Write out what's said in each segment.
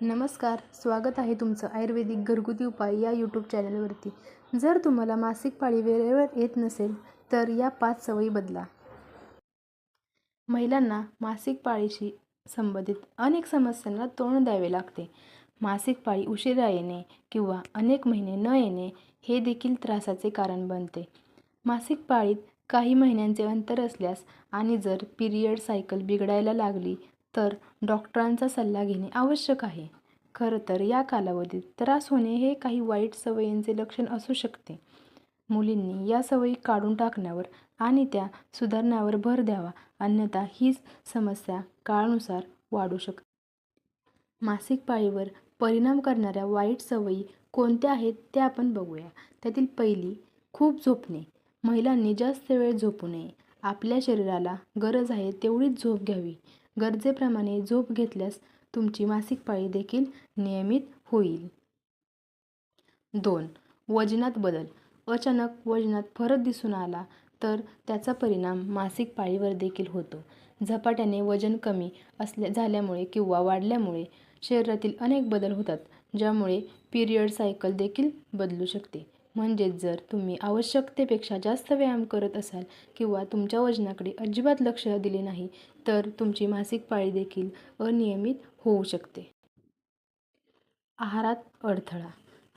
नमस्कार स्वागत आहे तुमचं आयुर्वेदिक घरगुती उपाय या यूट्यूब चॅनलवरती जर तुम्हाला मासिक पाळी वेळेवर येत नसेल तर या पाच सवयी बदला. महिलांना मासिक पाळीशी संबंधित अनेक समस्यांना तोंड द्यावे लागते. मासिक पाळी उशिरा येणे किंवा अनेक महिने न येणे हे देखील त्रासाचे कारण बनते. मासिक पाळीत काही महिन्यांचे अंतर असल्यास आणि जर पिरियड सायकल बिघडायला लागली तर डॉक्टरांचा सल्ला घेणे आवश्यक आहे. खरं तर या कालावधीत त्रास होणे हे काही वाईट सवयींचे लक्षण असू शकते. मुलींनी या सवयी काढून टाकण्यावर आणि त्या सुधारण्यावर भर द्यावा. अन्यथा हीच समस्या काळानुसार वाढू शकते. मासिक पाळीवर परिणाम करणाऱ्या वाईट सवयी कोणत्या आहेत ते आपण बघूया. त्यातील पहिली खूप झोपणे. महिलांनी जास्त वेळ झोपू नये. आपल्या शरीराला गरज आहे तेवढीच झोप घ्यावी. गरजेप्रमाणे झोप घेतल्यास तुमची मासिक पाळी देखील नियमित होईल. दोन वजनात बदल. अचानक वजनात फरक दिसून आला तर त्याचा परिणाम मासिक पाळीवर देखील होतो. झपाट्याने वजन कमी असल्या झाल्यामुळे किंवा वाढल्यामुळे शरीरातील अनेक बदल होतात ज्यामुळे पिरियड सायकल देखील बदलू शकते. म्हणजेच जर तुम्ही आवश्यकतेपेक्षा जास्त व्यायाम करत असाल किंवा तुमच्या वजनाकडे अजिबात लक्ष दिले नाही तर तुमची मासिक पाळी देखील अनियमित होऊ शकते. आहारात अडथळा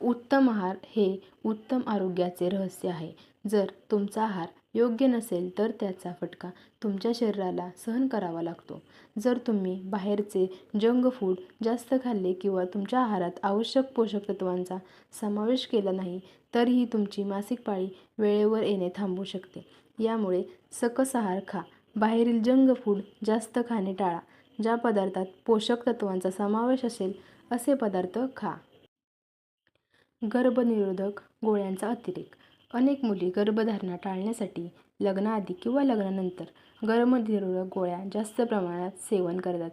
उत्तम आहार हे उत्तम आरोग्याचे रहस्य आहे. जर तुमचा आहार योग्य नसेल तर त्याचा फटका तुमच्या शरीराला सहन करावा लागतो. जर तुम्ही बाहेरचे जंक फूड जास्त खाल्ले किंवा तुमच्या आहारात आवश्यक पोषक तत्वांचा समावेश केला नाही तरीही तुमची मासिक पाळी वेळेवर येणे थांबू शकते. यामुळे सकस आहार खा. बाहेरील जंक फूड जास्त खाणे टाळा. ज्या पदार्थात पोषक तत्वांचा समावेश असेल असे पदार्थ खा. गर्भनिरोधक गोळ्यांचा अतिरेक. अनेक मुली गर्भधारणा टाळण्यासाठी लग्नाआधी किंवा लग्नानंतर गर्भनिरोधक गोळ्या जास्त प्रमाणात सेवन करतात.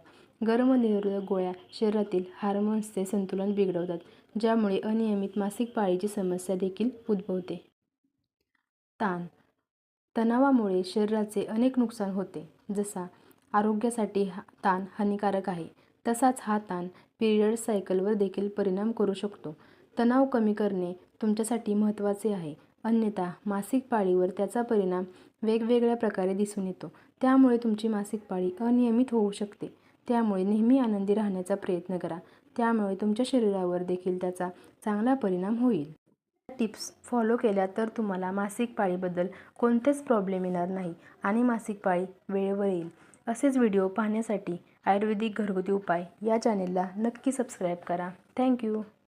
गर्भनिरोधक गोळ्या शरीरातील हार्मोन्सचे संतुलन बिघडवतात ज्यामुळे अनियमित मासिक पाळीची समस्या देखील उद्भवते. ताण. तणावामुळे शरीराचे अनेक नुकसान होते. जसा आरोग्यासाठी हा ताण हानिकारक आहे तसाच हा ताण पिरियड सायकलवर देखील परिणाम करू शकतो. तणाव कमी करणे तुमच्यासाठी महत्त्वाचे आहे. अन्यथा मासिक पाळीवर त्याचा परिणाम वेगवेगळ्या प्रकारे दिसून येतो. त्यामुळे तुमची मासिक पाळी अनियमित होऊ शकते. त्यामुळे नेहमी आनंदी राहण्याचा प्रयत्न करा. त्यामुळे तुमच्या शरीरावर देखील त्याचा चांगला परिणाम होईल. टिप्स फॉलो केल्या तर तुम्हाला मासिक पाळीबद्दल कोणतेच प्रॉब्लेम येणार नाही आणि मासिक पाळी वेळेवर येईल. असेच व्हिडिओ पाहण्यासाठी आयुर्वेदिक घरगुती उपाय या चॅनेलला नक्की सबस्क्राईब करा. थँक्यू.